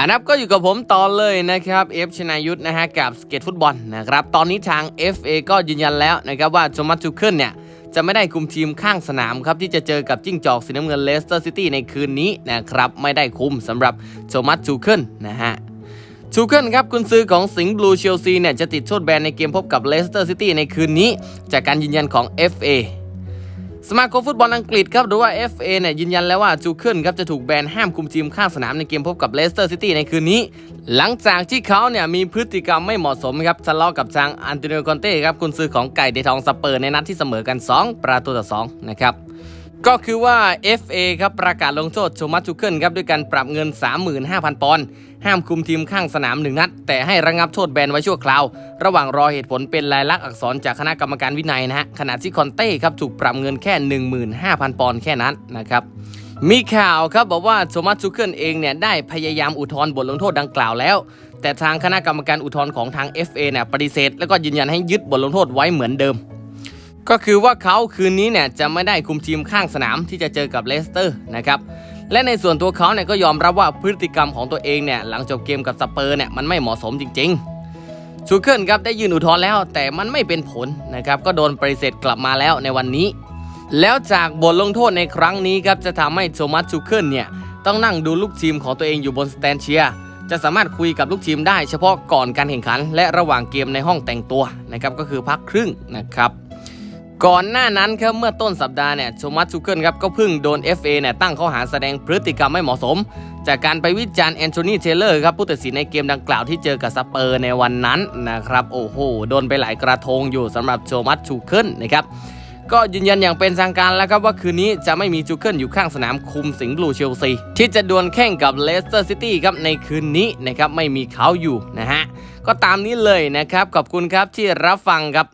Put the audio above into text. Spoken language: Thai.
อันนับก็อยู่กับผมต่อเลยนะครับเอฟชนายุทธนะฮะกับสเก็ตฟุตบอลนะครับตอนนี้ทาง FA ก็ยืนยันแล้วนะครับว่าโจมัสจูเคิลเนี่ยจะไม่ได้คุมทีมข้างสนามครับที่จะเจอกับจิ้งจอกสีน้ำเงินเลสเตอร์ซิตี้ในคืนนี้นะครับไม่ได้คุมสำหรับโจมัสจูเคิลนะฮะชูเคิลครับกุนซือของสิงห์บลูเชลซีเนี่ยจะติดโทษแบนในเกมพบกับเลสเตอร์ซิตี้ในคืนนี้ จากการยืนยันของ FA สมาคมฟุตบอลอังกฤษครับหรือว่า FA เนี่ยยืนยันแล้วว่าจูเคิลครับจะถูกแบนห้ามคุมทีมข้างสนามในเกมพบกับเลสเตอร์ซิตี้ในคืนนี้ หลังจากที่เขาเนี่ยมีพฤติกรรมไม่เหมาะสมครับทะเลาะกับทางอันโตนิโอคอนเต้ครับกุนซือของไก่เดทองสเปอร์ในนัดที่เสมอกัน 2 ประตูต่อ2นะครับ ก็คือว่า FA ครับประกาศลงโทษโชมัสจูเคิลครับด้วยการปรับเงิน 35,000 ปอนด์ห้ามคุมทีมข้างสนามหนึ่งนัด แต่ให้ระงับโทษแบนไว้ชั่วคราว ระหว่างรอเหตุผลเป็นลายลักษณ์อักษรจากคณะกรรมการวินัยนะฮะขณะที่คอนเต้ครับถูกปรับเงินแค่ 15,000 ปอนด์แค่นั้นนะครับมีข่าวครับบอกว่าโทมัสจูเคิลเองเนี่ยได้พยายามอุทธรณ์บทลงโทษดังกล่าวแล้ว แต่ทางคณะกรรมการอุทธรณ์ของทาง FA เนี่ยปฏิเสธ แล้วก็ยืนยันให้ยึดบทลงโทษไว้เหมือนเดิม ก็คือว่าเขาคืนนี้เนี่ยจะไม่ได้คุมทีมข้างสนามที่จะเจอกับเลสเตอร์นะครับและในส่วนตัวเขาเนี่ยก็ยอมรับว่าพฤติกรรมของตัวเองเนี่ยหลังจบเกมกับสเปอร์เนี่ยมันไม่เหมาะสมจริงๆชูเคิลครับได้ยื่นอุทธรณ์แล้วแต่มันไม่เป็นผลนะครับก็โดนปฏิเสธกลับมาแล้วในวันนี้ แล้วจากบทลงโทษในครั้งนี้ครับจะทำให้โทมัสชูเคิลเนี่ยต้องนั่งดูลูกทีมของตัวเองอยู่บนสแตนเชียจะสามารถคุยกับลูกทีมได้เฉพาะก่อนการแข่งขัน และระหว่างเกมในห้องแต่งตัวนะครับก็คือพักครึ่งนะครับ ก่อนหน้านั้นครับเมื่อต้นสัปดาห์เนี่ยโทมัสชูเคิลครับก็เพิ่งโดน FA เนี่ยตั้งข้อหาแสดงพฤติกรรมไม่เหมาะสม จากการไปวิจารณ์แอนโทนีเทเลอร์ครับผู้ตัดสินในเกมดังกล่าวที่เจอกับสเปอร์ในวันนั้นนะครับโอ้โหโดนไปหลายกระทงอยู่สำหรับโทมัสชูเคิลนะครับก็ยืนยันอย่างเป็นทางการแล้วครับว่าคืนนี้จะไม่มีชูเคิลอยู่ข้างสนามคุมสิงห์บลูเชลซีที่จะดวลแข่งกับเลสเตอร์ซิตี้ครับในคืนนี้นะครับไม่มีเขาอยู่นะฮะก็ตามนี้เลยนะครับขอบคุณครับที่รับฟังครับ